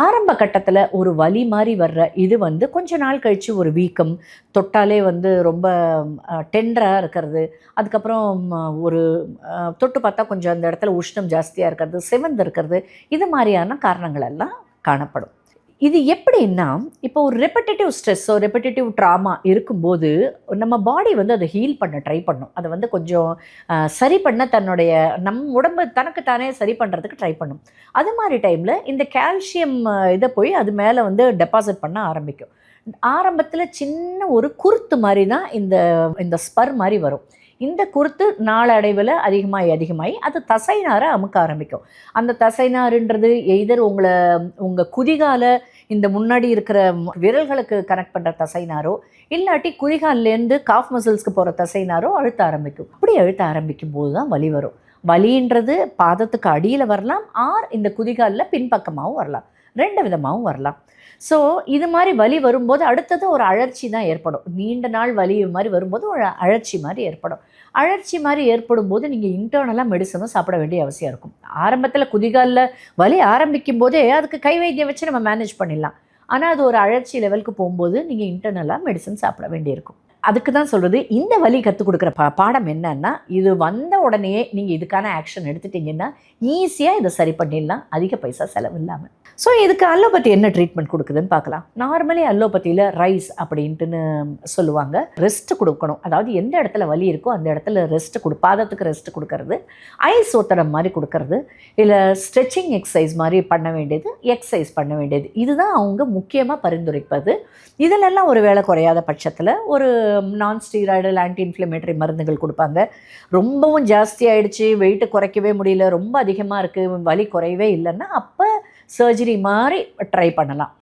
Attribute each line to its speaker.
Speaker 1: ஆரம்ப கட்டத்தில் ஒரு வலி மாதிரி வர்ற இது வந்து கொஞ்ச நாள் கழித்து ஒரு வீக்கம் தொட்டாலே வந்து ரொம்ப டெண்டராக இருக்கிறது. அதுக்கப்புறம் ஒரு தொட்டு பார்த்தா கொஞ்சம் அந்த இடத்துல உஷ்ணம் ஜாஸ்தியாக இருக்கிறது செவந்து இருக்கிறது இது மாதிரியான காரணங்கள் எல்லாம் காணப்படும். இது எப்படின்னா இப்போ ஒரு ரெப்படேட்டிவ் ஸ்ட்ரெஸ்ஸோ ரெப்படேட்டிவ் ட்ராமா இருக்கும்போது நம்ம பாடி வந்து அதை ஹீல் பண்ண ட்ரை பண்ணும். அதை வந்து கொஞ்சம் சரி பண்ண தன்னுடைய நம் உடம்பு தனக்கு தானே சரி பண்ணுறதுக்கு ட்ரை பண்ணும். அது மாதிரி டைமில் இந்த கால்சியம் இதை போய் அது மேலே வந்து டெபாசிட் பண்ண ஆரம்பிக்கும். ஆரம்பத்தில் சின்ன ஒரு குருத்து மாதிரி தான் இந்த இந்த ஸ்பர் மாதிரி வரும். இந்த குருத்து நாளடைவில் அதிகமாகி அதிகமாகி அது தசைநாரை அமுக்க ஆரம்பிக்கும். அந்த தசைநாருன்றது எய்தர் உங்களை உங்கள் குதிகால இந்த முன்னாடி இருக்கிற விரல்களுக்கு கனெக்ட் பண்ணுற தசைனாரோ இல்லாட்டி குதிகால்லேருந்து காஃப் மசில்ஸ்க்கு போகிற தசைனாரோ அழுத்த ஆரம்பிக்கும். அப்படி அழுத்த ஆரம்பிக்கும் போது தான் வலி வரும். வலின்றது பாதத்துக்கு அடியில் வரலாம் ஆர் இந்த குதிகாலில் பின்பக்கமாகவும் வரலாம். ரெண்டு விதமாகவும் வரலாம். ஸோ இது மாதிரி வலி வரும்போது அடுத்தது ஒரு அழற்சி தான் ஏற்படும். நீண்ட நாள் வலி மாதிரி வரும்போது ஒரு அழற்சி மாதிரி ஏற்படும். அழற்சி மாதிரி ஏற்படும் போது நீங்கள் இன்டர்னலாக மெடிசனும் சாப்பிட வேண்டிய அவசியம் இருக்கும். ஆரம்பத்தில் குதிகாலில் வலி ஆரம்பிக்கும் போதே அதுக்கு கை வைத்தியம் வச்சு நம்ம மேனேஜ் பண்ணிடலாம். ஆனால் அது ஒரு அழற்சி லெவலுக்கு போகும்போது நீங்கள் இன்டர்னலாக மெடிசன் சாப்பிட வேண்டியிருக்கும். அதுக்கு தான் சொல்கிறது இந்த வலி கற்றுக் கொடுக்குற பா பாடம் என்னன்னா இது வந்த உடனே நீங்கள் இதுக்கான ஆக்ஷன் எடுத்துட்டீங்கன்னா ஈஸியாக இதை சரி பண்ணிடலாம். அதிக பைசா செலவு இல்லாமல் ஸோ இதுக்கு அலோபதி என்ன ட்ரீட்மெண்ட் கொடுக்குதுன்னு பார்க்கலாம். நார்மலி அலோபதியில் ரைஸ் அப்படின்ட்டுன்னு சொல்லுவாங்க. ரெஸ்ட் கொடுக்கணும். அதாவது எந்த இடத்துல வலி இருக்கோ அந்த இடத்துல ரெஸ்ட் கொடு பாதத்துக்கு ரெஸ்ட் கொடுக்கறது. ஐஸ் ஒத்தடம் மாதிரி கொடுக்கறது. இல்லை ஸ்ட்ரெச்சிங் எக்ஸசைஸ் மாதிரி பண்ண வேண்டியது எக்ஸசைஸ் பண்ண வேண்டியது. இதுதான் அவங்க முக்கியமாக பரிந்துரைப்பது. இதிலெல்லாம் ஒரு வேலை குறையாத பட்சத்தில் ஒரு நான் ஸ்டீராய்டல் ஆன்டி இன்ஃப்ளமேட்டரி மருந்துகள் கொடுப்பாங்க. ரொம்பவும் ஜாஸ்தி ஆயிடுச்சு. வெயிட்டு குறைக்கவே முடியல. ரொம்ப அதிகமாக இருக்குது வலி குறையவே இல்லைன்னா அப்போ சர்ஜரி மாதிரி ட்ரை பண்ணலாம்.